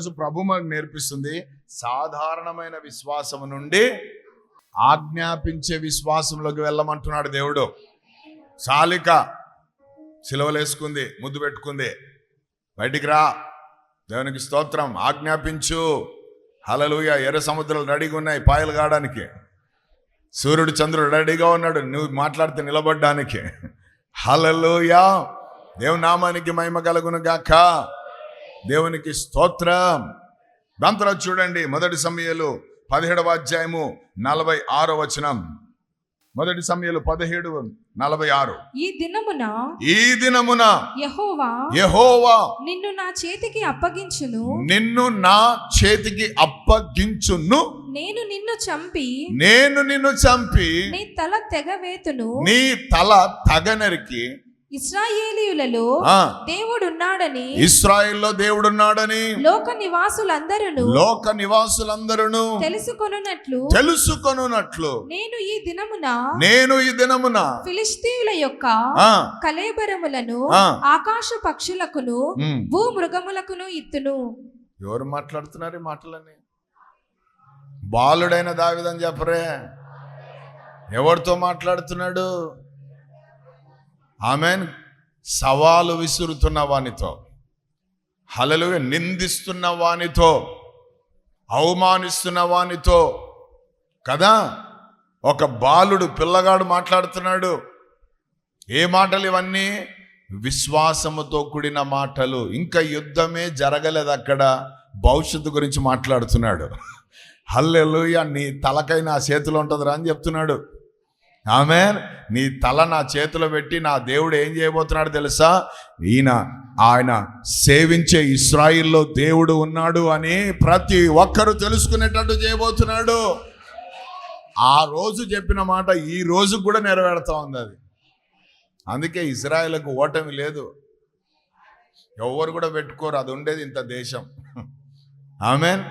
ఈరోజు ప్రభు మనకు నేర్పిస్తుంది సాధారణమైన విశ్వాసం నుండి ఆజ్ఞాపించే విశ్వాసంలోకి వెళ్ళమంటున్నాడు దేవుడు. సాలిక సిలవలేసుకుంది ముద్దు పెట్టుకుంది. బయటికి రా. దేవునికి స్తోత్రం. ఆజ్ఞాపించు. హలలుయ ఎర్ర సముద్రాలు రెడీగా ఉన్నాయి పాయలు కావడానికి. సూర్యుడు చంద్రుడు రెడీగా ఉన్నాడు. నువ్వు మాట్లాడితే నిలబడ్డానికి. హలలుయా దేవు నామానికి మహిమ కలుగును గాక దేవునికి స్తోత్రం. దాని తర్వాత చూడండి మొదటి సమయాలు పదిహేడవ అధ్యాయము నలభై ఆరో వచనం. మొదటి సమయాలు పదిహేడు నలభై ఆరు. ఈ దినమున ఈ దినమున యెహోవా యెహోవా నిన్ను నా చేతికి అప్పగించును. నిన్ను నా చేతికి అప్పగించును. నేను నిన్ను చంపి నేను నిన్ను చంపి నీ తల తెగవేతును. నీ తల తగనరికి ఇస్రాయేలీయులలో దేవుడున్నాడని ఇస్రాయిల్లో దేవుడున్నాడని లోక నివాసులందరూ లోక నివాసులందరూ తెలుసుకొనున్నట్లు తెలుసుకొనున్నట్లు నేను ఈ దినమున నేను ఈ దినమున ఫిలిస్తీయుల యొక్క కలేబరములను. ఆకాశ పక్షులకును ఉమ్. భూ మృగములకును ఇత్తును. ఎవరు మాట్లాడుతున్నారు ఈ మాటలని బాలుడైన దావిదని చెప్పరే. ఎవరితో మాట్లాడుతున్నాడు? ఆమెన్. సవాలు విసురుతున్న వానితో హలలు నిందిస్తున్న వానితో అవమానిస్తున్న వానితో కదా? ఒక బాలుడు పిల్లగాడు మాట్లాడుతున్నాడు. ఏ మాటలు ఇవన్నీ? విశ్వాసముతో కూడిన మాటలు. ఇంకా యుద్ధమే జరగలేదు అక్కడ. భవిష్యత్తు గురించి మాట్లాడుతున్నాడు. హల్లెలూయ నీ తలకైనా ఆ చేతిలో ఉంటుందిరా అని చెప్తున్నాడు. ఆమె నీ తల నా చేతిలో పెట్టి నా దేవుడు ఏం చేయబోతున్నాడు తెలుసా? ఈయన ఆయన సేవించే ఇస్రాయిల్లో దేవుడు ఉన్నాడు అని ప్రతి ఒక్కరు తెలుసుకునేటట్టు చేయబోతున్నాడు. ఆ రోజు చెప్పిన మాట ఈ రోజు కూడా నెరవేరుతా ఉంది అది. అందుకే ఇజ్రాయెల్కు ఓటమి లేదు. ఎవరు కూడా పెట్టుకోరు. అది ఉండేది ఇంత దేశం. ఆమెన్.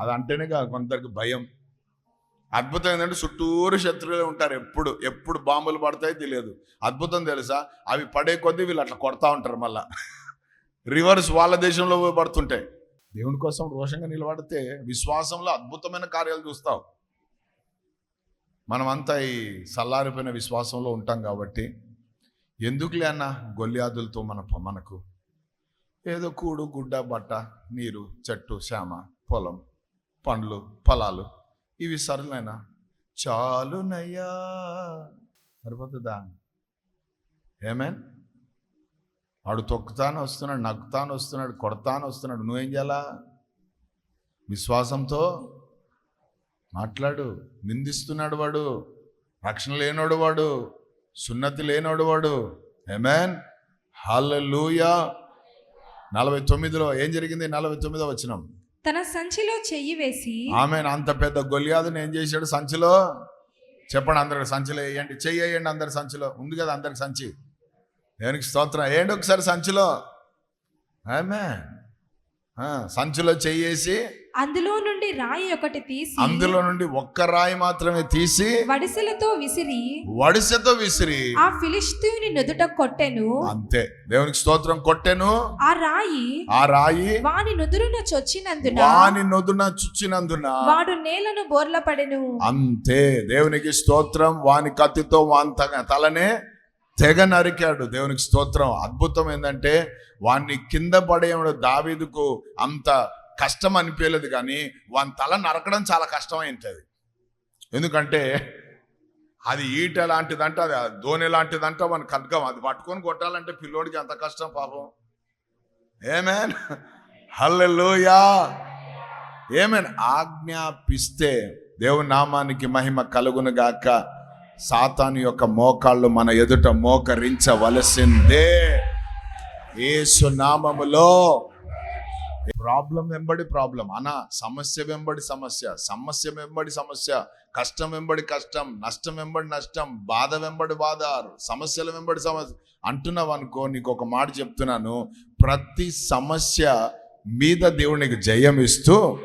అది అంటేనే కాదు కొందరికి భయం. అద్భుతం ఏంటంటే చుట్టూరు శత్రువులే ఉంటారు. ఎప్పుడు ఎప్పుడు బాంబులు పడతాయో తెలియదు. అద్భుతం తెలుసా? అవి పడే కొద్దీ వీళ్ళు అట్లా కొడతా ఉంటారు మళ్ళా. రివర్స్ వాళ్ళ దేశంలో పడుతుంటాయి. దేవుని కోసం రోషంగా నిలబడితే విశ్వాసంలో అద్భుతమైన కార్యాలు చూస్తావు. మనమంతా ఈ సల్లారిపోయిన విశ్వాసంలో ఉంటాం కాబట్టి ఎందుకులే అన్న? గొల్లియాదులతో మన మనకు. ఏదో కూడు గుడ్డ బట్ట నీరు చెట్టు శ్యామ పొలం పండ్లు ఫలాలు. ఇవి సరళైనా చాలునయ్యా. సరిపోతుందా? ఏమేన్ వాడు తొక్కుతాను వస్తున్నాడు నక్కుతాను వస్తున్నాడు కొడతాను వస్తున్నాడు. నువ్వేం చేయాలా? విశ్వాసంతో మాట్లాడు. నిందిస్తున్నాడు వాడు. రక్షణ లేనోడు వాడు. సున్నతి లేనోడు వాడు. ఏమేన్ లూయా నలభై తొమ్మిదిలో ఏం జరిగింది? నలభై తొమ్మిదో వచ్చినాం తన సంచిలో చెయ్యి వేసి ఆమె అంత పెద్ద గొలియాదుని ఏం చేశాడు సంచిలో? చెప్పండి అందరికి సంచిలో వేయండి. చెయ్యి వేయండి అందరి సంచిలో. ఉంది కదా అందరికి సంచి. దేనికి స్తోత్రం. వేయండి ఒకసారి సంచిలో. ఆమె సంచిలో చెయ్యేసి అందులో నుండి రాయి ఒకటి తీసి అందులో నుండి ఒక్క రాయి మాత్రమే తీసి వడిసెలతో విసిరి వడిసెతో విసిరి ఆ ఫిలిస్తీయుని నుదుట కొట్టెను. అంతే. దేవునికి స్తోత్రం. కొట్టెను. ఆ రాయి ఆ రాయి వాని నుదురున చొచ్చినందున వాని నొదున చుచ్చినందున వాడు నేలను బోర్ల పడెను. అంతే. దేవునికి స్తోత్రం. వాని కత్తితో వాని తలనే తెగ నరికాడు. దేవునికి స్తోత్రం. అద్భుతం ఏంటంటే వాన్ని కింద పడేయడం దావీదుకు అంత కష్టం అనిపించలేదు కానీ వాని తల నరకడం చాలా కష్టం అది ఎందుకంటే అది ఈట లాంటిదంటే అది ధోని లాంటిదంటే మన ఖడ్గం అది పట్టుకొని కొట్టాలంటే పిల్లోడికి అంత కష్టం పాపం. ఏమేన్ హల్లెలూయా ఏమేన్ ఆజ్ఞాపిస్తే దేవుని నామానికి మహిమ కలుగును గాక. సాతాను యొక్క మోకాళ్ళు మన ఎదుట మోకరించవలసిందే. యేసు నామములో ప్రాబ్లం వెంబడి ప్రాబ్లం. అనా సమస్య వెంబడి సమస్య సమస్య వెంబడి సమస్య కష్టం వెంబడి కష్టం నష్టం వెంబడి నష్టం బాధ వెంబడి బాధ సమస్యల వెంబడి సమస్య అంటున్నావు అనుకో నీకు ఒక మాట చెప్తున్నాను. ప్రతి సమస్య మీద దేవునికి జయం ఇస్తూ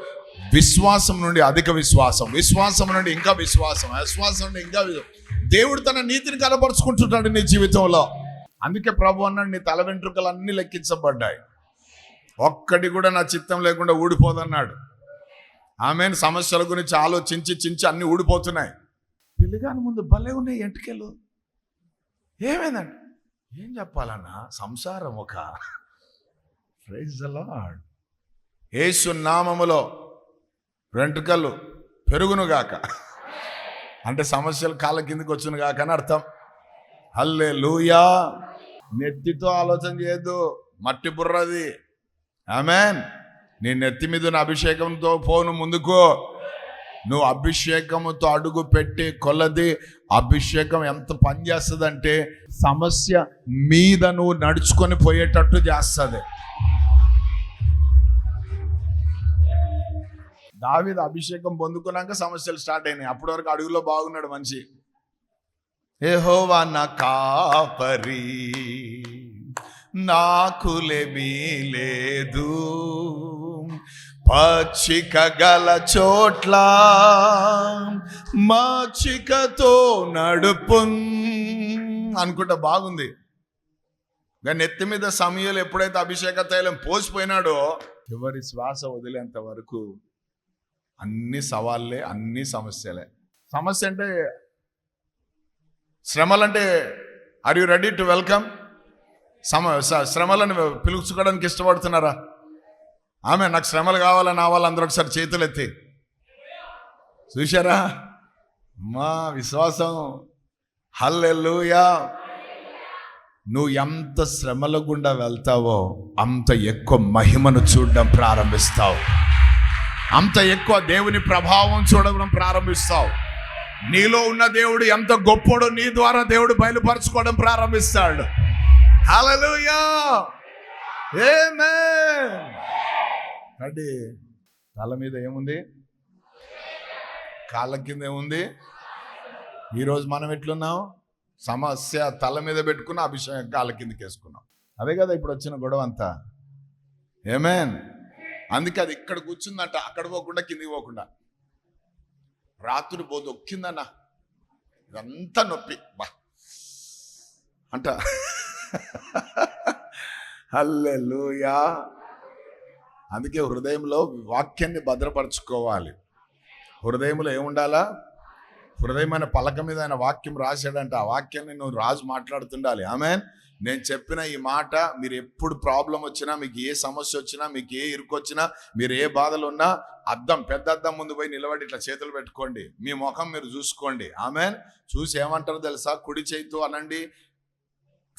విశ్వాసం నుండి అధిక విశ్వాసం విశ్వాసం నుండి ఇంకా విశ్వాసం విశ్వాసం నుండి ఇంకా దేవుడు తన నీతిని కనపరుచుకుంటున్నాడు నీ జీవితంలో. అందుకే ప్రభు అన్నాడు నీ తల వెంట్రుకలు అన్ని లెక్కించబడ్డాయి. ఒక్కటి కూడా నా చిత్తం లేకుండా ఊడిపోదన్నాడు. ఆమె సమస్యల గురించి ఆలోచించి చించి అన్ని ఊడిపోతున్నాయి. పెళ్ళిగాని ముందు భలే ఉన్నాయి ఎంటికెళ్ళు ఏమైందండి? ఏం చెప్పాలన్నా? సంసారం ఒక ప్రైజ్ ద లార్డ్ యేసు నామములో వెంట్రుకలు పెరుగునుగాక అంటే సమస్యలు కాళ్ళ కిందకి వచ్చును గాక అని అర్థం. హల్లే లూయా నెత్తితో ఆలోచన చేయొద్దు. మట్టి బుర్రది. ఆమెన్. నీ నెత్తి మీద ఉన్న అభిషేకంతో పోను ముందుకు. నువ్వు అభిషేకముతో అడుగు పెట్టి కొలది అభిషేకం ఎంత పని చేస్తుందంటే సమస్య మీద నువ్వు నడుచుకొని పోయేటట్టు చేస్తుంది. దావిద అభిషేకం పొందుకున్నాక సమస్యలు స్టార్ట్ అయినాయి. అప్పటి వరకు అడుగులో బాగున్నాడు మనిషి. ఏహోవా నా కాపరి. నాకు లేదు. పచ్చిక గల చోట్ల మచ్చికతో నడుపు. అనుకుంటా బాగుంది. కానీ నెత్తి మీద సమయంలో ఎప్పుడైతే అభిషేక తైలం పోసిపోయినాడో చివరి శ్వాస వదిలేంత వరకు అన్ని సవాళ్ళే అన్ని సమస్యలే. సమస్య అంటే శ్రమలంటే are you ready to welcome సమ స- శ్రమలను పిలుచుకోవడానికి ఇష్టపడుతున్నారా? ఆమె నాకు శ్రమలు కావాలని నా అందరూ ఒకసారి చేతులు ఎత్తి. చూశారా? మా విశ్వాసం. హల్లెల్లుయా నువ్వు ఎంత శ్రమల గుండా వెళ్తావో అంత ఎక్కువ మహిమను చూడడం ప్రారంభిస్తావు. అంత ఎక్కువ దేవుని ప్రభావం చూడడం ప్రారంభిస్తావు. నీలో ఉన్న దేవుడు ఎంత గొప్పడో నీ ద్వారా దేవుడు బయలుపరచుకోవడం ప్రారంభిస్తాడు. హలలుయా ఏమే కాళ్ళ తల మీద ఏముంది? కాళ్ళ కింద ఏముంది? ఈరోజు మనం ఎట్లున్నాం? సమస్య తల మీద పెట్టుకున్న అభిషేకం కాళ్ళ కిందకి వేసుకున్నాం. అదే కదా ఇప్పుడు వచ్చిన గొడవ అంతా. ఏమేన్ అందుకే అది ఇక్కడ కూర్చుందంట అక్కడ పోకుండా కిందికి పోకుండా. రాత్రి పోదు ఒక్కిందన్న. ఇదంతా నొప్పి. బా. అంట. హల్లెలూయా. అందుకే హృదయంలో వాక్యాన్ని భద్రపరచుకోవాలి. హృదయంలో ఏముండాలా? హృదయమైన పలక మీద ఆయన వాక్యం రాశాడంట. ఆ వాక్యాన్ని నువ్వు రాజు మాట్లాడుతుండాలి. ఆమె నేను చెప్పిన ఈ మాట మీరు ఎప్పుడు ప్రాబ్లం వచ్చినా మీకు ఏ సమస్య వచ్చినా మీకు ఏ ఇరుకొచ్చినా మీరు ఏ బాధలు ఉన్నా అద్దం పెద్ద అద్దం ముందు పోయి నిలబడి ఇట్లా చేతులు పెట్టుకోండి. మీ ముఖం మీరు చూసుకోండి. ఆమె చూసి ఏమంటారు తెలుసా? కుడి చేయితో అనండి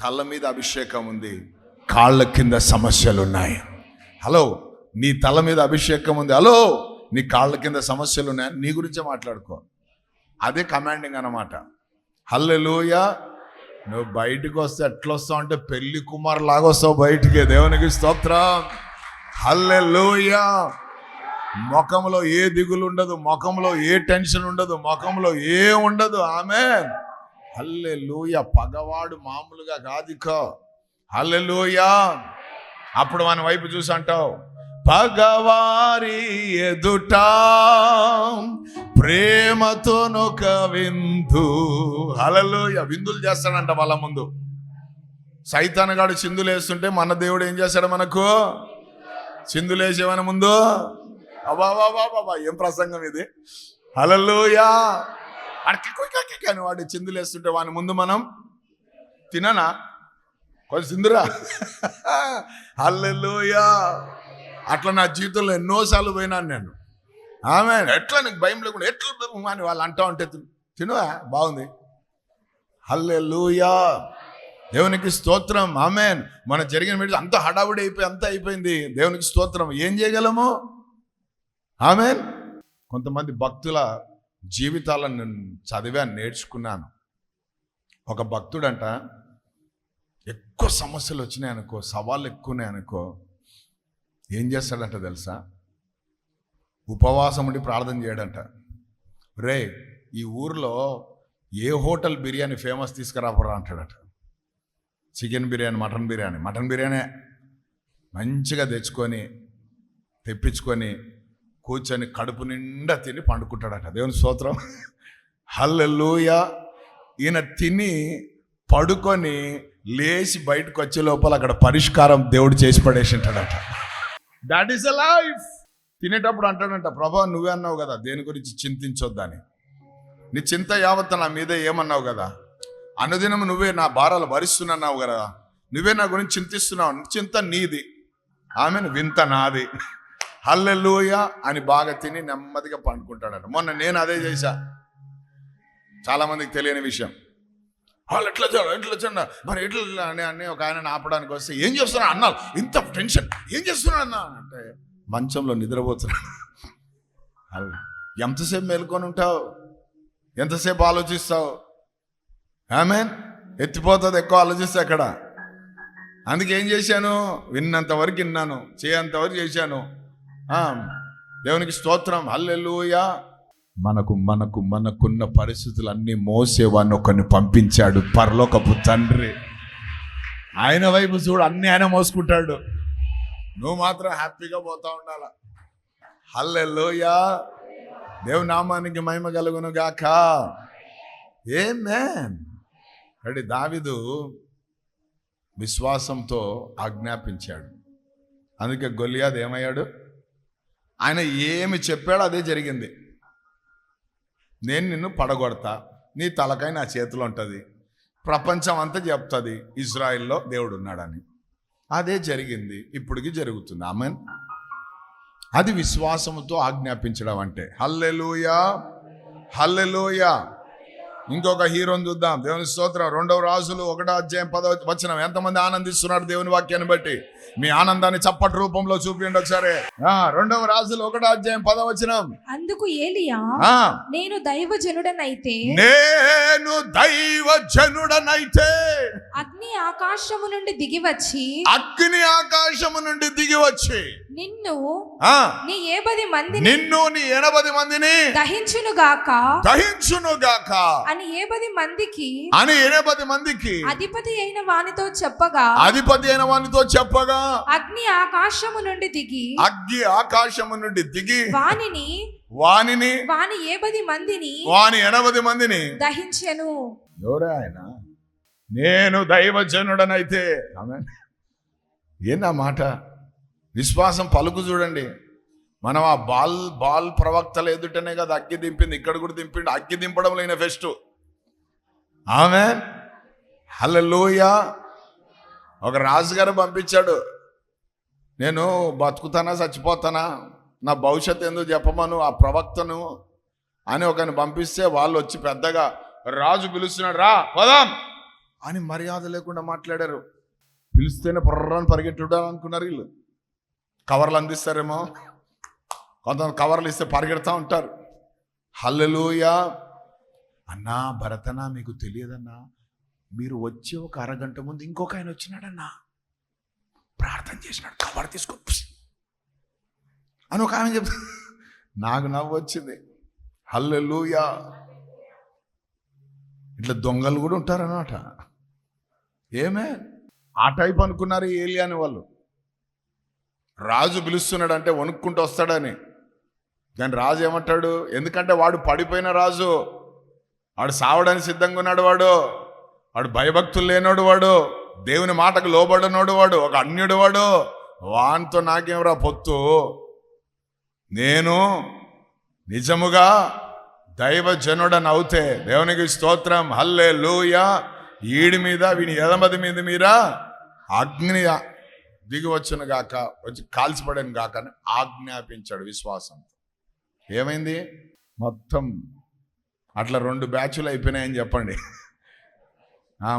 తల మీద అభిషేకం ఉంది కాళ్ళ కింద సమస్యలు ఉన్నాయి హలో నీ తల మీద అభిషేకం ఉంది. హలో నీ కాళ్ళ కింద సమస్యలు ఉన్నాయి నీ గురించే మాట్లాడుకో. అదే కమాండింగ్ అన్నమాట. హల్లెలూయ నువ్వు బయటికి వస్తే ఎట్లా వస్తావు అంటే పెళ్ళి కుమార్ లాగొస్తావు బయటికి. దేవునికి స్తోత్రం. హల్లెలూయ. ముఖంలో ఏ దిగులు ఉండదు ముఖంలో ఏ టెన్షన్ ఉండదు ముఖంలో ఏ ఉండదు. ఆమె హల్లెలూయ. పగవాడు మామూలుగా కాదిక. హల్లెలూయ. అప్పుడు మన వైపు చూసి అంటావు పగవారి ఎదుట ప్రేమతోనొక విందు. హలలోయ విందులు చేస్తాడంట వాళ్ళ ముందు. సైతానగాడు చిందులు వేస్తుంటే మన దేవుడు ఏం చేశాడు మనకు? చిందులు వేసేవని ముందు? అబ్బా బాబా బాబా ఏం ప్రసంగం ఇది? హలలోయా అని వాడు చిందులేస్తుంటే వాని ముందు మనం తిననా? కొంచెం సిందురా అల్లెలోయా అట్లా నా జీవితంలో ఎన్నోసార్లు పోయినాను నేను. ఆమె ఎట్లా నీకు భయం లేకుండా ఎట్లా అని వాళ్ళు అంటా ఉంటే తినవా? బాగుంది. హల్లెలూయా. దేవునికి స్తోత్రం. ఆమెన్. మన జరిగిన మీటింగ్ అంత హడావుడి అయిపోయి అంత అయిపోయింది. దేవునికి స్తోత్రం. ఏం చేయగలము? ఆమెన్. కొంతమంది భక్తుల జీవితాలను నేను చదివాను నేర్చుకున్నాను. ఒక భక్తుడంట ఎక్కువ సమస్యలు వచ్చినాయి అనుకో సవాళ్ళు ఎక్కువ అనుకో ఏం చేస్తాడంట తెలుసా? ఉపవాసం ఉండి ప్రార్థన చేయడంట. రే ఈ ఊర్లో ఏ హోటల్ బిర్యానీ ఫేమస్ తీసుకురాపరా అంటాడట. Chicken biryani mutton biryani mutton biryani మంచిగా తెచ్చుకొని తెప్పించుకొని కూర్చొని కడుపు నిండా తిని పండుకుంటాడట. దేవుని స్తోత్రం. హల్లెలూయ. ఈయన తిని పడుకొని లేచి బయటకు వచ్చే లోపల అక్కడ పరిష్కారం దేవుడు చేసి పడేసి ఉంటాడట దాట్ ఈస్ అ లైఫ్ తినేటప్పుడు అంటాడంట ప్రభా నువ్వే అన్నావు కదా దేని గురించి చింతించొద్దని. నీ చింత యావత్ నా మీద ఏమన్నావు కదా? అనుదినం నువ్వే నా భారాలు భరిస్తున్నావు కదా. నువ్వే నా గురించి చింతిస్తున్నావు. చింత నీది. ఆమెను వింత నాది. హల్లెలూయ అని బాగా తిని నెమ్మదిగా పండుకుంటాడట. మొన్న నేను అదే చేశా. చాలా మందికి తెలియని విషయం. వాళ్ళు ఎట్లా చూడ ఎట్లా చూడ మరి ఎట్లా అని అని ఒక ఆయన ఆపడానికి వస్తే ఏం చేస్తున్నా అన్నారు ఇంత టెన్షన్ ఏం చేస్తున్నాడు అన్నా అంటే మంచంలో నిద్రపోతున్నాడు ఎంతసేపు మేల్కొని ఉంటావు? ఎంతసేపు ఆలోచిస్తావు? ఆమె ఎత్తిపోతుంది ఎక్కువ ఆలోచిస్తే అక్కడ అందుకేం చేశాను? విన్నంత వరకు విన్నాను చేయంతవరకు చేశాను. దేవునికి స్తోత్రం. హల్లెలూయా. మనకు మనకు మనకున్న పరిస్థితులన్నీ మోసేవాడిని ఒకరిని పంపించాడు. పరలోకపు తండ్రి. ఆయన వైపు చూడు అన్ని ఆయన మోసుకుంటాడు. నువ్వు మాత్రం హ్యాపీగా పోతా ఉండాల? హల్లెల్లోయా దేవు నామానికి మహిమ కలుగును గాక. ఏ మ్యాన్ అంటే దావిదు విశ్వాసంతో ఆజ్ఞాపించాడు. అందుకే గొలియాద్ ఏమయ్యాడు? ఆయన ఏమి చెప్పాడో అదే జరిగింది. నేను నిన్ను పడగొడతా నీ తలకాయ నా చేతిలో ఉంటుంది ప్రపంచం అంతా చెప్తుంది ఇజ్రాయిల్లో దేవుడు ఉన్నాడని అదే జరిగింది ఇప్పటికి జరుగుతుంది. ఆమెన్. అది విశ్వాసముతో ఆజ్ఞాపించడం అంటే హల్లెలూయా హల్లెలూయా. ఇంకొక హీరోని చూద్దాం. దేవుని స్తోత్రం. రెండవ రాజులు ఒకటో అధ్యాయం పదవ వచనం. ఎంతమంది ఆనందిస్తున్నారు దేవుని వాక్యాన్ని బట్టి? మీ ఆనందాన్ని చప్పటి రూపంలో చూపించండి ఒకసారి. ఆ, రెండవ రాజులు ఒకటో అధ్యాయం పదవచనం అందుకు ఏలియా నేను దైవజనుడనైతే నేను దైవ జనుడనైతే అగ్ని ఆకాశము నుండి దిగివచ్చి అగ్ని ఆకాశము నుండి దిగి వచ్చి. నిన్ను ఆ. నీ ఏబది మందిని నిన్ను నీ ఎనభది మందిని దహించునుగాక. దహించునుగాక. అని ఏబది మందికి అని ఎనభది మందికి అధిపతి అయిన వానితో చెప్పగా అధిపతి అయిన వానితో చెప్పగా అగ్ని ఆకాశము నుండి దిగి అగ్గి ఆకాశము నుండి దిగి వానిని వానిని వాని ఏబది మందిని వాని ఎనభది మందిని దహించెను. ఎవరే ఆయన? నేను దైవజనుడనైతే. ఏందా మాట? విశ్వాసం పలుకు చూడండి. మనం ఆ బాల్ బాల్ ప్రవక్తలు ఎదుటనే కదా అగ్గి దింపింది. ఇక్కడ కూడా దింపిండు. అగ్గి దింపడం లేని ఫెస్ట్. ఆమె హల్లెలూయా. ఒక రాజుగారు పంపించాడు. నేను బతుకుతానా చచ్చిపోతానా? నా భవిష్యత్తు ఎందుకు చెప్పమను. ఆ ప్రవక్తను అని ఒకరిని పంపిస్తే వాళ్ళు వచ్చి పెద్దగా రాజు పిలుస్తున్నాడు రా పదాం. అని మర్యాద లేకుండా మాట్లాడారు. పిలిస్తేనే పొర్రని పరిగెట్టుడాలి అనుకున్నారు వీళ్ళు. కవర్లు అందిస్తారేమో. కొంతమంది కవర్లు ఇస్తే పరిగెడతా ఉంటారు. హల్లెలూయా! అన్నా భరతనా మీకు తెలియదన్నా మీరు వచ్చే ఒక అరగంట ముందు ఇంకొక ఆయన వచ్చినాడన్నా. ప్రార్థన చేసినాడు కవర్ తీసుకో అని ఒక ఆమె చెప్తా. నాకు నవ్వు వచ్చింది. హల్లెలూయా! ఇట్లా దొంగలు కూడా ఉంటారన్నమాట. ఏమే? ఆ టైప్ అనుకున్నారు ఈ అని వాళ్ళు. రాజు పిలుస్తున్నాడు అంటే వణుక్కుంటూ వస్తాడని. కానీ రాజు ఏమంటాడు? ఎందుకంటే వాడు పడిపోయిన రాజు. వాడు సావడానికి సిద్ధంగా ఉన్నాడు వాడు. వాడు భయభక్తులు లేనోడు వాడు. దేవుని మాటకు లోబడినోడు వాడు. ఒక అన్యుడు వాడు. వానితో నాకేమరా పొత్తు? నేను నిజముగా దైవజనుడని అవుతే దేవునికి స్తోత్రం. హల్లే లూయ ఈడి మీద వీని ఎదమది మీద మీరా? అగ్ని దిగి వచ్చును గాక వచ్చి కాల్చిపడను గాక అని ఆజ్ఞాపించాడు విశ్వాసం ఏమైంది? మొత్తం అట్లా రెండు బ్యాచ్లు అయిపోయినాయని చెప్పండి.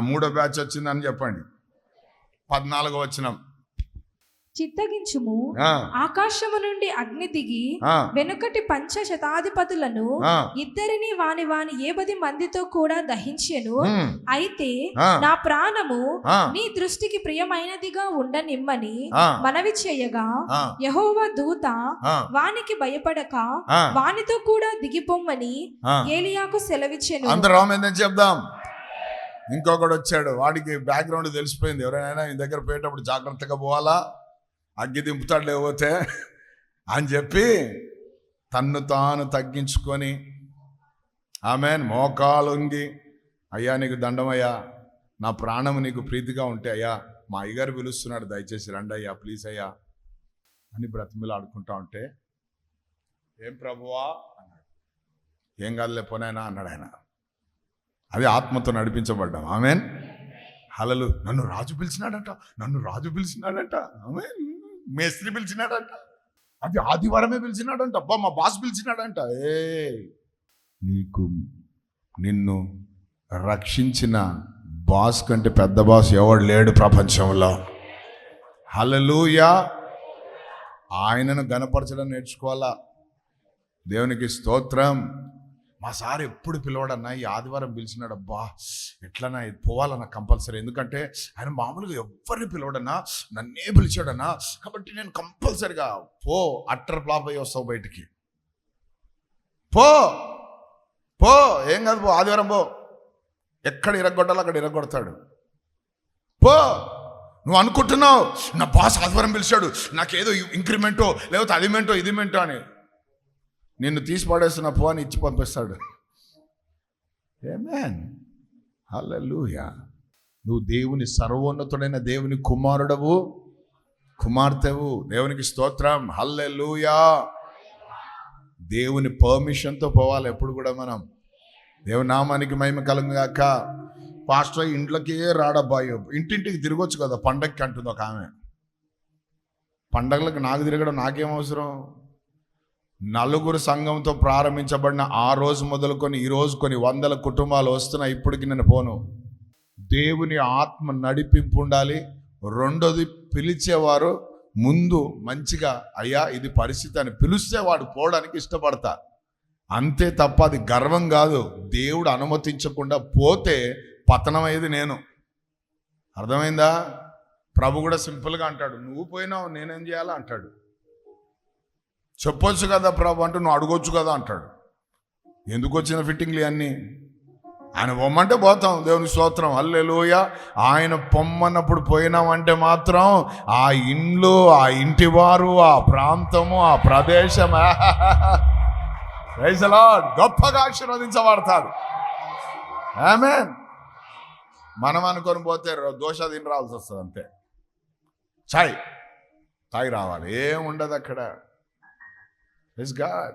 మూడో బ్యాచ్ వచ్చిందని చెప్పండి. పద్నాలుగో వచ్చినాం. చిత్తగించుము. ఆకాశము నుండి అగ్ని దిగి వెనుకటి పంచ శతాధిపతులను ఇద్దరిని వాని వాని ఏబది మందితో కూడా దహించెను. అయితే నా ప్రాణము నీ దృష్టికి ప్రియమైనదిగా ఉండనిమ్మని మనవి చేయగా యహోవా దూత వానికి భయపడక వానితో కూడా దిగిపోమ్మని. ఏలియాకు సెలవిచ్చెను. అందరం చెప్దాం. ఇంకొకడు వచ్చాడు. వాడికి బ్యాక్గ్రౌండ్ తెలిసిపోయింది. ఎవరైనా దగ్గర పోయేటప్పుడు జాగ్రత్తగా పోవాలా? అగ్గి దింపుతాడు లేకపోతే అని చెప్పి తన్ను తాను తగ్గించుకొని ఆమె మోకాలుంగి అయ్యా నీకు దండమయ్యా నా ప్రాణం నీకు ప్రీతిగా ఉంటే అయ్యా మా అయ్యగారు పిలుస్తున్నాడు దయచేసి రండి అయ్యా ప్లీజ్ అయ్యా అని బ్రతిమిలాడుకుంటా ఉంటే ఏం ప్రభువా? అన్నాడు. ఏం కాదులే పోనైనా అన్నాడు ఆయన. అది ఆత్మతో నడిపించబడ్డాం. ఆమెన్. హలలు నన్ను రాజు పిలిచినాడంట నన్ను రాజు పిలిచినాడంట. ఆమెన్. మేస్త్రి పిలిచినాడంట. అది ఆదివారమే పిలిచినాడంట. అబ్బా మా బాస్ పిలిచినాడంట. ఏ నీకు నిన్ను రక్షించిన బాస్ కంటే పెద్ద బాస్ ఎవడు లేడు ప్రపంచంలో. హలలుయా ఆయనను గనపరచడం నేర్చుకోవాలా? దేవునికి స్తోత్రం. మా సార్ ఎప్పుడు పిలవడన్నా ఈ ఆదివారం పిలిచినాడు అబ్బా ఎట్లన్నా ఇది పోవాలన్నా కంపల్సరీ. ఎందుకంటే ఆయన మామూలుగా ఎవరిని పిలవడన్నా నన్నే పిలిచాడన్నా కాబట్టి నేను కంపల్సరిగా పో అట్టర్ ఫ్లాప్ అయ్యి వస్తావు బయటికి. పో పో ఏం కాదు పో ఆదివారం పో. ఎక్కడ ఇరగొట్టాలో అక్కడ ఇరగొడతాడు. పో నువ్వు అనుకుంటున్నావు నా బాస్ ఆదివారం పిలిచాడు నాకేదో ఇంక్రిమెంటో లేకపోతే అదిమెంటో ఇదిమెంటో అని. నిన్ను తీసి పడేస్తున్న పో అని ఇచ్చి పంపిస్తాడు. ఏమేన్ హల్లెలూయా నువ్వు దేవుని సర్వోన్నతుడైన దేవుని కుమారుడవు కుమార్తెవు. దేవునికి స్తోత్రం. హల్లెలూయా దేవుని పర్మిషన్తో పోవాలి ఎప్పుడు కూడా మనం. దేవుని నామానికి మహిమ కలంగాక పాస్టర్ ఇంట్లోకే రాడబ్బాయో. ఇంటింటికి తిరగొచ్చు కదా పండగకి అంటుంది ఒక ఆమె. పండగలకు నాకు తిరగడం నాకేం అవసరం? నలుగురు సంఘంతో ప్రారంభించబడిన ఆ రోజు మొదలుకొని ఈరోజు కొన్ని వందల కుటుంబాలు వస్తున్నాయి. ఇప్పటికి నేను పోను. దేవుని ఆత్మ నడిపింపు ఉండాలి. రెండోది పిలిచేవారు ముందు మంచిగా అయ్యా ఇది పరిస్థితి అని పిలిస్తే వాడు పోవడానికి ఇష్టపడతా. అంతే తప్ప అది గర్వం కాదు. దేవుడు అనుమతించకుండా పోతే పతనమయ్యేది నేను. అర్థమైందా? ప్రభు కూడా సింపుల్గా అంటాడు నువ్వు పోయినావు నేనేం చేయాలా? అంటాడు. చెప్పొచ్చు కదా ప్రభు అంటే నువ్వు అడగొచ్చు కదా అంటాడు. ఎందుకు వచ్చిన ఫిట్టింగ్లు అన్నీ ఆయన పొమ్మంటే పోతాం దేవుని స్తోత్రం. అల్లెలోయ ఆయన పొమ్మన్నప్పుడు పోయినామంటే మాత్రం ఆ ఇండ్లు ఆ ఇంటి వారు ఆ ప్రాంతము ఆ ప్రదేశం రైసలా గొప్పగా ఆశీర్వదించబడతారు ఆమె మనం అనుకొని పోతే దోశ తిని రావాల్సి వస్తుంది అంతే చాయ్. తాగి రావాలి. ఏం ఉండదు అక్కడ. ఇస్ గాడ్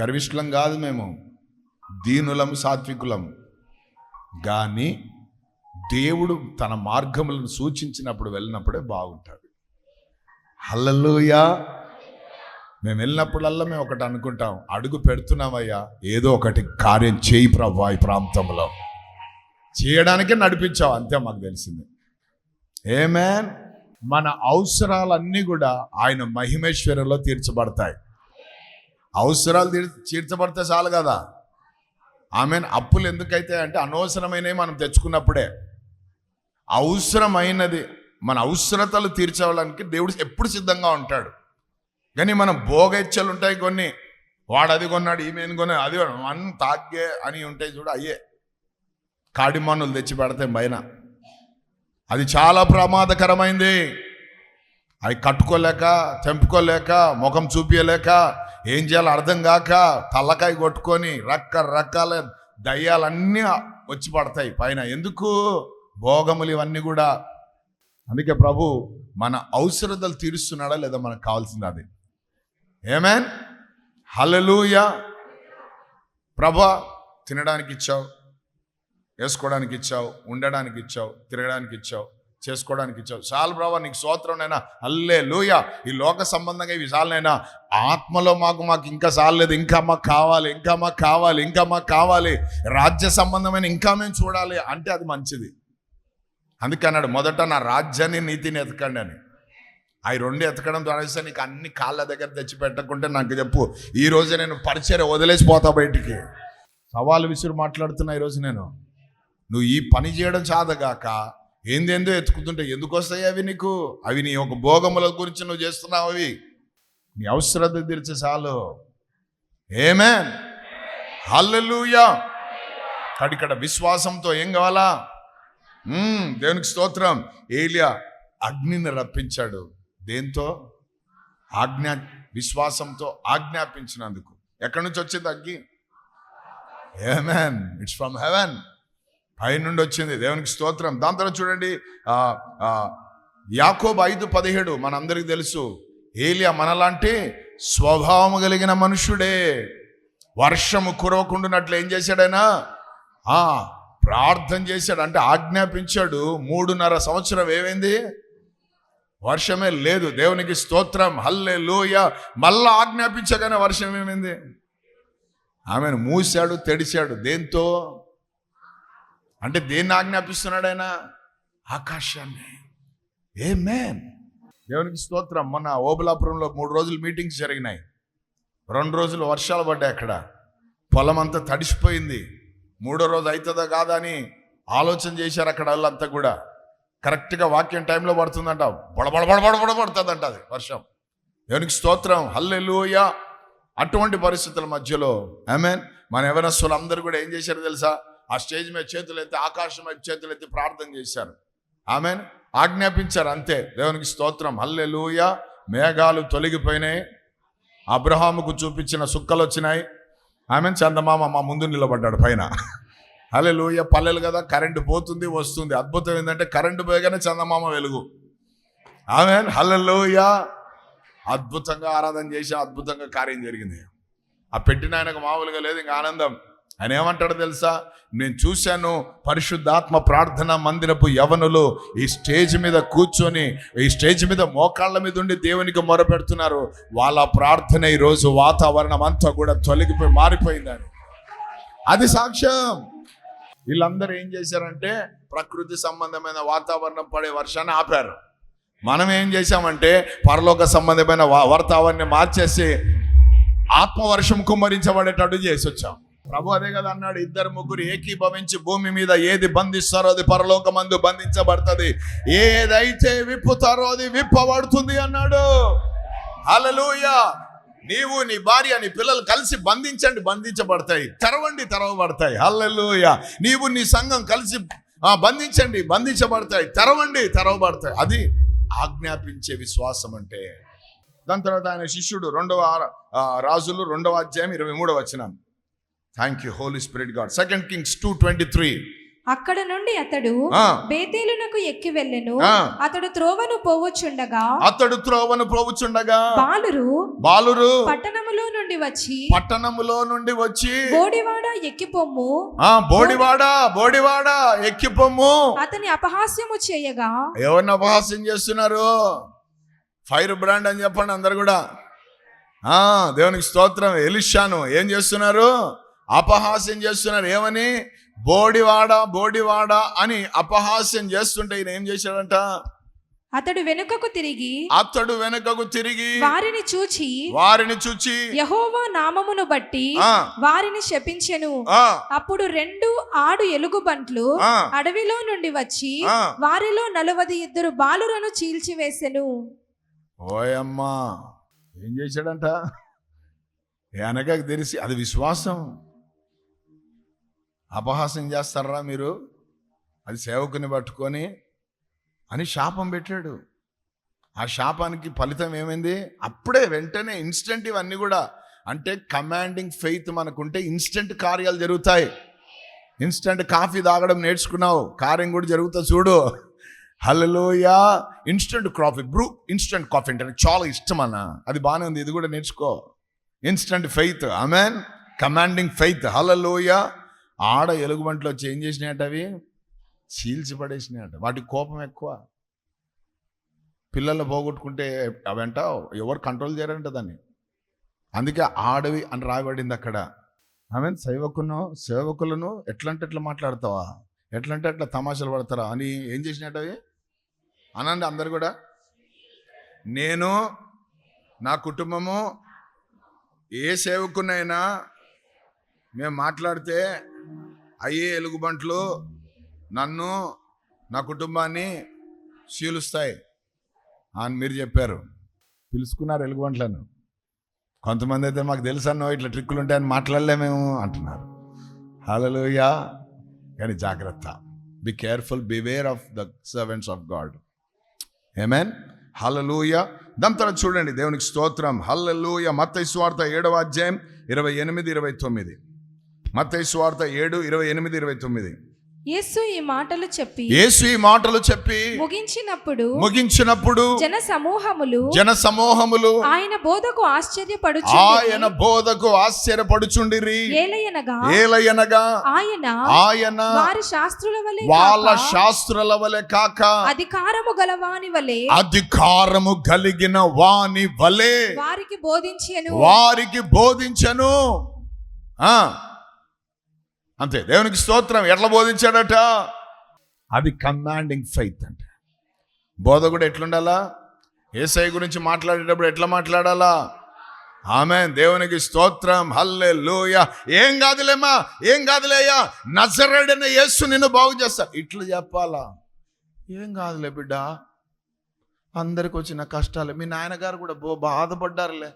గర్విష్ఠులం కాదు మేము దీనులం సాత్వికులం. కానీ దేవుడు తన మార్గములను సూచించినప్పుడు వెళ్ళినప్పుడే బాగుంటుంది హల్లెలూయా. మేము వెళ్ళినప్పుడల్లా మేము ఒకటి అనుకుంటాం అడుగు పెడుతున్నామయ్యా ఏదో ఒకటి కార్యం చేయి ప్రభా ఈ ప్రాంతంలో. చేయడానికే నడిపించావు అంతే మాకు తెలిసింది. ఏమేన్ మన అవసరాలన్నీ కూడా ఆయన మహిమేశ్వరంలో తీర్చబడతాయి. అవసరాలు తీర్ తీర్చబడితే చాలు కదా. ఆమె అప్పులు ఎందుకైతే అంటే అనవసరమైనవి మనం తెచ్చుకున్నప్పుడే. అవసరమైనది మన అవసరతలు తీర్చడానికి దేవుడు ఎప్పుడు సిద్ధంగా ఉంటాడు. కానీ మన భోగెచ్చలు ఉంటాయి కొన్ని. వాడు అది కొన్నాడు ఈమెను కొన్నాడు అది అన్ తాగే అని ఉంటాయి చూడు అయ్యే. కాడిమానులు తెచ్చి పెడతాయి పైన. అది చాలా ప్రమాదకరమైంది. అవి కట్టుకోలేక తెంపుకోలేక ముఖం చూపించలేక ఏం చేయాలో అర్థం కాక తల్లకాయ కొట్టుకొని రకరకాల దయ్యాలన్నీ వచ్చి పడతాయి పైన. ఎందుకు? భోగములు ఇవన్నీ కూడా. అందుకే ప్రభు మన అవసరతలు తీరుస్తున్నాడా లేదా మనకు కావాల్సింది అది. ఏమేన్ హలలుయ ప్రభ తినడానికి ఇచ్చావు. వేసుకోవడానికి ఇచ్చావు ఉండడానికి ఇచ్చావు తిరగడానికి ఇచ్చావు చేసుకోవడానికి ఇచ్చావు చాలు ప్రభా నీకు స్తోత్రంనైనా అల్లే లూయ ఈ లోక సంబంధంగా ఇవి చాలనైనా ఆత్మలో మాకు మాకు ఇంకా చాలలేదు ఇంకా మాకు కావాలి ఇంకా మాకు కావాలి ఇంకా మాకు కావాలి. రాజ్య సంబంధమైన ఇంకా మేము చూడాలి అంటే అది మంచిది. అందుకే అన్నాడు మొదట నా రాజ్యాన్ని నీతిని ఎతకండి అని. అవి రెండు ఎతకడం ద్వారా నీకు అన్ని కాళ్ళ దగ్గర తెచ్చి పెట్టకుంటే నాకు చెప్పు ఈ రోజే నేను పరిచయం వదిలేసిపోతా బయటికి. సవాలు విసురు మాట్లాడుతున్నా ఈరోజు నేను. నువ్వు ఈ పని చేయడం చాదగాక ఏందేందో ఎత్తుకుతుంటే ఎందుకు వస్తాయి అవి నీకు? అవి నీ ఒక భోగముల గురించి నువ్వు చేస్తున్నావు అవి. నీ అవసరత తీర్చే చాలు. ఏమే హల్లెలూయా కడికడ విశ్వాసంతో ఏం కావాలా? దేవునికి స్తోత్రం. ఏలియా అగ్నిని రప్పించాడు. దేంతో? ఆజ్ఞా విశ్వాసంతో ఆజ్ఞాపించినందుకు. ఎక్కడి నుంచి వచ్చింది అగ్గి ఏమెన్ ఇట్స్ ఫ్రమ్ హెవెన్ పై నుండి వచ్చింది. దేవునికి స్తోత్రం. దాని తర్వాత చూడండి యాకోబ్ ఐదు పదిహేడు మనందరికి తెలుసు ఏలియా మనలాంటి స్వభావం కలిగిన మనుషుడే. వర్షము కురవకుండానట్లు ఏం చేశాడైనా? ప్రార్థన చేశాడు అంటే ఆజ్ఞాపించాడు. మూడున్నర సంవత్సరం ఏమైంది? వర్షమే లేదు. దేవునికి స్తోత్రం. హల్లే లోయ మళ్ళా ఆజ్ఞాపించగానే వర్షం ఏమైంది? ఆమెను మూసాడు తెడిచాడు. దేంతో? అంటే దేన్ని ఆజ్ఞాపిస్తున్నాడు ఆయన? ఆకాశాన్ని. ఏ మేన్ దేవునికి స్తోత్రం. మొన్న ఓబలాపురంలో మూడు రోజులు మీటింగ్స్ జరిగినాయి. రెండు రోజులు వర్షాలు పడ్డాయి అక్కడ. పొలం అంతా తడిసిపోయింది. మూడో రోజు అవుతుందా కాదా అని ఆలోచన చేశారు అక్కడ వాళ్ళంతా కూడా. కరెక్ట్గా వాక్యం టైంలో పడుతుందంట. బడబడ బడబడ పడుతుందంట అది వర్షం. దేవునికి స్తోత్రం. హల్లెలూయ. అటువంటి పరిస్థితుల మధ్యలో. ఆమెన్ మన ఎవరస్తులు అందరూ కూడా ఏం చేశారు తెలుసా? ఆ స్టేజ్ మీద చేతులు ఎత్తి ఆకాశం వైపు చేతులు ఎత్తి ప్రార్థన చేశారు. ఆమెన్. ఆజ్ఞాపించారు అంతే. దేవునికి స్తోత్రం. హల్లెలూయ. మేఘాలు తొలగిపోయినాయి. అబ్రహాముకు చూపించిన సుక్కలు వచ్చినాయి. ఆమె చందమామ మా ముందు నిలబడ్డాడు పైన. హల్లెలూయ. పల్లెలు కదా కరెంటు పోతుంది వస్తుంది. అద్భుతం ఏంటంటే కరెంటు పోయగానే చందమామ వెలుగు. ఆమె హల్లెలూయ. అద్భుతంగా ఆరాధన చేసి అద్భుతంగా కార్యం జరిగింది. ఆ పెట్టిన ఆయనకు మామూలుగా లేదు ఇంకా ఆనందం. ఆయన ఏమంటాడో తెలుసా? నేను చూశాను పరిశుద్ధాత్మ ప్రార్థన మందిరపు యవనులు ఈ స్టేజ్ మీద కూర్చొని ఈ స్టేజ్ మీద మోకాళ్ళ మీద ఉండి దేవునికి మొరపెడుతున్నారు. వాళ్ళ ప్రార్థన ఈరోజు వాతావరణం అంతా కూడా తొలగిపోయి మారిపోయిందని. అది సాక్ష్యం. వీళ్ళందరూ ఏం చేశారంటే ప్రకృతి సంబంధమైన వాతావరణం పడే వర్షాన్ని ఆపారు. మనం ఏం చేశామంటే పరలోక సంబంధమైన వా- వాతావరణాన్ని మార్చేసి ఆత్మవర్షం కుమ్మరించబడేటట్టు చేసి వచ్చాం ప్రభు అదే కదా అన్నాడు ఇద్దరు ముగ్గురు ఏకీభవించి భూమి మీద ఏది బంధిస్తారో అది పరలోకమందు బంధించబడుతుంది. ఏదైతే విప్పుతారో అది విప్పబడుతుంది అన్నాడు. హల్లెలూయా. నీవు నీ భార్య నీ పిల్లలు కలిసి బంధించండి బంధించబడతాయి. తెరవండి తెరవబడతాయి. హల్లెలూయా. నీవు నీ సంఘం కలిసి బంధించండి బంధించబడతాయి. తెరవండి తెరవబడతాయి. అది ఆజ్ఞాపించే విశ్వాసం అంటే. దాని తర్వాత ఆయన శిష్యుడు రెండవ రాజులు రెండవ అధ్యాయం ఇరవై మూడవ వచ్చినాను thank you Holy Spirit God second Kings two twenty three అక్కడ నుండి అతడు. బేతేలునకు ఎక్కి వెళ్ళెను. అతడు త్రోవను పోవచ్చుండగా అతడు త్రోవను పోవుచుండగా బాలురు బాలురు పట్టణములో నుండి వచ్చి పట్టణములో నుండి వచ్చి బోడివాడ ఎక్కిపొమ్ము ఆ బోడివాడ బోడివాడ ఎక్కిపోము అతని అపహాస్యము చేయగా ఎవరిని అపహాస్యం చేస్తున్నారు? ఫైర్ బ్రాండ్ అని చెప్పండి అందరు కూడా. ఆ దేవునికి స్తోత్రం. ఎలిషాను ఏం చేస్తున్నారు? అపహాస్యం చేస్తున్నారు. ఏమని? బోడివాడ బోడివాడ అని అపహాస్యం చేస్తుంటే ఈయన ఏం చేశాడంట? అతడు వెనుకకు తిరిగి అతడు వెనుకకు తిరిగి వారిని చూచి వారిని చూచి యహోవా నామమును బట్టి వారిని శపించెను. అప్పుడు రెండు ఆడు ఎలుగుబంట్లు అడవిలో నుండి వచ్చి. వారిలో నలువది ఇద్దరు బాలురను చీల్చివేసెను. ఓయమ్మా ఏం చేశాడంట? వెనకకు తెలిసి అది విశ్వాసం. అపహాసం చేస్తారా మీరు? అది సేవకుని పట్టుకొని అని శాపం పెట్టాడు. ఆ శాపానికి ఫలితం ఏమైంది? అప్పుడే వెంటనే ఇన్స్టెంట్ ఇవన్నీ కూడా అంటే కమాండింగ్ ఫెయిత్ మనకుంటే ఇన్స్టెంట్ కార్యాలు జరుగుతాయి. ఇన్స్టెంట్ కాఫీ తాగడం నేర్చుకున్నావు కార్యం కూడా జరుగుతుంది చూడు. Hallelujah instant coffee Bru instant coffee అంటే చాలా ఇష్టం అన్న. అది బాగానే ఉంది ఇది కూడా నేర్చుకో. Instant faith I mean commanding faith hallelujah ఆడ ఎలుగుబంట్లో వచ్చి ఏం చేసినాయట అవి? చీల్చి పడేసినాయట. వాటి కోపం ఎక్కువ. పిల్లలు పోగొట్టుకుంటే అవంట ఎవరు కంట్రోల్ చేయరంట దాన్ని. అందుకే ఆడవి అని రాయబడింది అక్కడ. ఆమె సేవకును సేవకులను ఎట్లంటే ఎట్లా మాట్లాడతావా? ఎట్లంటే అట్లా తమాషాలు పడతారా? అని ఏం చేసినట్టు అవి? అనండి అందరు కూడా. నేను నా కుటుంబము ఏ సేవకునైనా మేము మాట్లాడితే అయ్యే ఎలుగుబంట్లు నన్ను నా కుటుంబాన్ని శీలుస్తాయి అని మీరు చెప్పారు. పిలుచుకున్నారు ఎలుగుబంట్లను. కొంతమంది అయితే మాకు తెలుసు అన్నో ఇట్లా ట్రిక్కులు ఉంటాయని మాట్లాడలే మేము అంటున్నారు. హలలుయా కానీ జాగ్రత్త. Be careful beware of the servants of God amen hallelujah. దాని తర్వాత చూడండి దేవునికి స్తోత్రం. హల్లెలూయ. మత్తయి స్వార్థ ఏడవ అధ్యాయం ఇరవై ఎనిమిది ఇరవై తొమ్మిది. మత్తయి స్వార్థ ఏడు ఇరవై ఎనిమిది ఇరవై తొమ్మిది. యేసు ఈ మాటలు చెప్పి యేసు ఈ మాటలు చెప్పి ముగించినప్పుడు ముగించినప్పుడు జన సమూహములు జన సమూహములు ఆయన బోధకు ఆశ్చర్యపడుచు ఆయన బోధకు ఆశ్చర్యపడుచుండిరి. ఏలయనగా ఏలయనగా ఆయన ఆయన వారి శాస్త్రుల వలె వాళ్ళ శాస్త్రుల వలె కాక అధికారము గలవాని వలె అధికారము కలిగిన వాని వలె వారికి బోధించెను. వారికి బోధించను. ఆ అంతే దేవునికి స్తోత్రం. ఎట్లా బోధించాడట? అది కమాండింగ్ ఫైత్ అంట. బోధ కూడా ఎట్లుండాలా? ఏసఐ గురించి మాట్లాడేటప్పుడు ఎట్లా మాట్లాడాలా? ఆమె దేవునికి స్తోత్రం. హల్లే లోయ ఏం కాదులేమ్మా ఏం కాదులేయ్యా. నజరడన యేసు నిన్ను బాగు చేస్తా ఇట్లా చెప్పాలా? ఏం కాదులే బిడ్డ. అందరికి వచ్చిన కష్టాలు. మీ నాయనగారు కూడా బో బాధపడ్డారులే.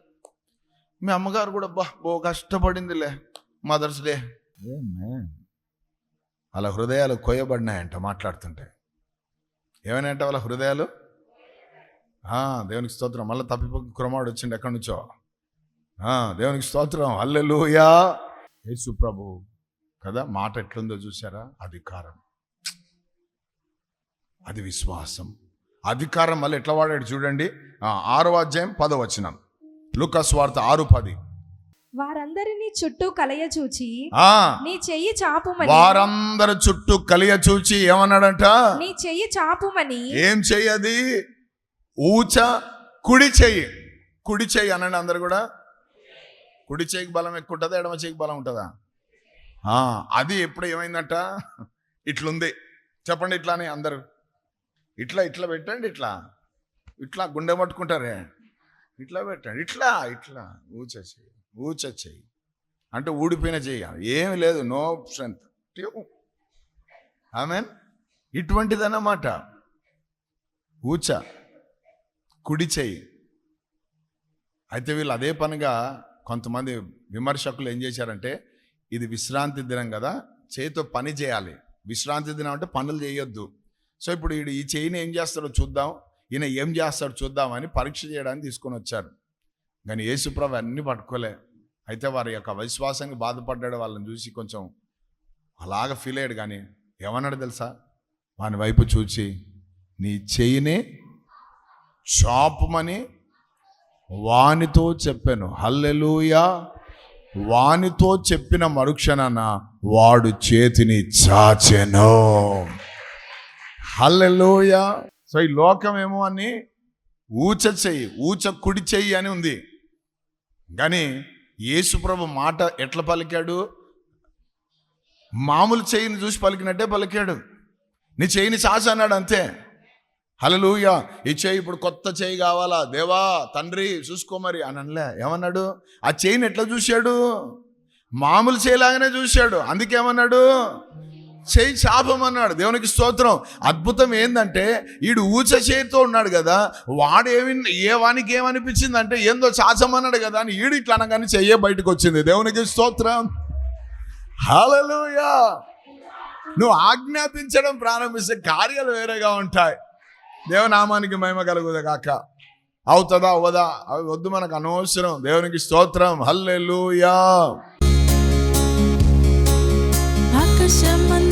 మీ అమ్మగారు కూడా బా బో కష్టపడిందిలే. Mothers day. వాళ్ళ హృదయాలు కొయ్యబడినాయంట మాట్లాడుతుంటే. ఏమైనాయంట వాళ్ళ హృదయాలు? దేవునికి స్తోత్రం. మళ్ళీ తప్పిపో కురమాడు వచ్చిండు ఎక్కడి నుంచో? దేవునికి స్తోత్రం. అల్లెలుయా యేసు ప్రభు. కదా మాట ఎట్లుందో చూసారా అధికారం. అది విశ్వాసం. అధికారం మళ్ళీ ఎట్లా వాడాడు చూడండి? ఆరో అధ్యాయం పదవచనం వార్త ఆరు పది. వారందరినీ చుట్టూ కలయ చూచి నీ చెయ్యి చాపుమని. వారందరు చుట్టూ కలియ చూచి ఏమన్నాడంట? నీ చెయ్యి చాపుమని. ఏం చెయ్యది ఊచ కుడి చెయ్యి. కుడి చెయ్యి అనండి అందరు కూడా. కుడి చేయికి బలం ఎక్కువ ఉంటుందా ఎడమ చేయికి బలం ఉంటుందా? ఆ, అది ఎప్పుడు ఏమైందంట? ఇట్లుంది. చెప్పండి ఇట్లా అని అందరు. ఇట్లా ఇట్లా పెట్టండి ఇట్లా. ఇట్లా గుండె పట్టుకుంటారే. ఇట్లా పెట్టండి. ఇట్లా ఇట్లా. ఊచ చెయ్యి. ఊచ చెయ్యి. అంటే ఊడిపోయిన చెయ్యి ఏమి లేదు నో స్ట్రెంత్ ఆమెన్ ఇటువంటిదన్నమాట. ఊచ కుడి చెయ్యి. అయితే వీళ్ళు అదే పనిగా కొంతమంది విమర్శకులు ఏం చేశారంటే ఇది విశ్రాంతి దినం కదా చేతితో పని చేయాలి. విశ్రాంతి దినం అంటే పనులు చేయొద్దు. సో ఇప్పుడు ఈ చేయిని ఏం చేస్తాడో చూద్దాం ఈయన ఏం చేస్తాడో చూద్దామని పరీక్ష చేయడానికి తీసుకొని వచ్చారు. కానీ యేసుప్రభు అన్నీ పట్టుకోలే. అయితే వారి యొక్క విశ్వాసానికి బాధపడ్డాడు. వాళ్ళని చూసి కొంచెం అలాగ ఫీల్ అయ్యాడు. కానీ ఏమన్నాడు తెలుసా? వాని వైపు చూచి నీ చెయ్యిని చాపుమని వానితో చెప్పాను. హల్లెలూయా! వానితో చెప్పిన మరుక్షణన వాడు చేతిని చాచెను. హల్లెలూయా! సో ఈ లోకమేమో అని ఊచ చెయ్యి ఊచ కుడి చెయ్యి అని ఉంది. కానీ యేసుప్రభు మాట ఎట్లా పలికాడు? మామూలు చేయిని చూసి పలికినట్టే పలికాడు. నీ చెయ్యిని చాచ అన్నాడు అంతే. హలలుయా ఈ చేయి ఇప్పుడు కొత్త చేయి కావాలా? దేవా తండ్రి చూసుకో మరి అని అనలే. ఏమన్నాడు? ఆ చేయిని ఎట్లా చూశాడు? మామూలు చేయలాగానే చూశాడు. అందుకేమన్నాడు? చేయి చాపమన్నాడు. దేవునికి స్తోత్రం. అద్భుతం ఏంటంటే ఈడు ఊచ చేతితో ఉన్నాడు కదా వాడు ఏమి ఏ వానికి ఏమనిపించింది అంటే ఏందో చాచమన్నాడు కదా అని ఈడు ఇట్లా అనగానే చెయ్యే బయటకు వచ్చింది దేవునికి స్తోత్రం. హలలుయా నువ్వు ఆజ్ఞాపించడం ప్రారంభిస్తే కార్యాలు వేరేగా ఉంటాయి. దేవనామానికి మహిమ కలుగుదా కాక అవుతుందా? అవ్వదా? అవి వద్దు మనకు అనవసరం. దేవునికి స్తోత్రం. హల్లెలూయా. ఆకాశమందు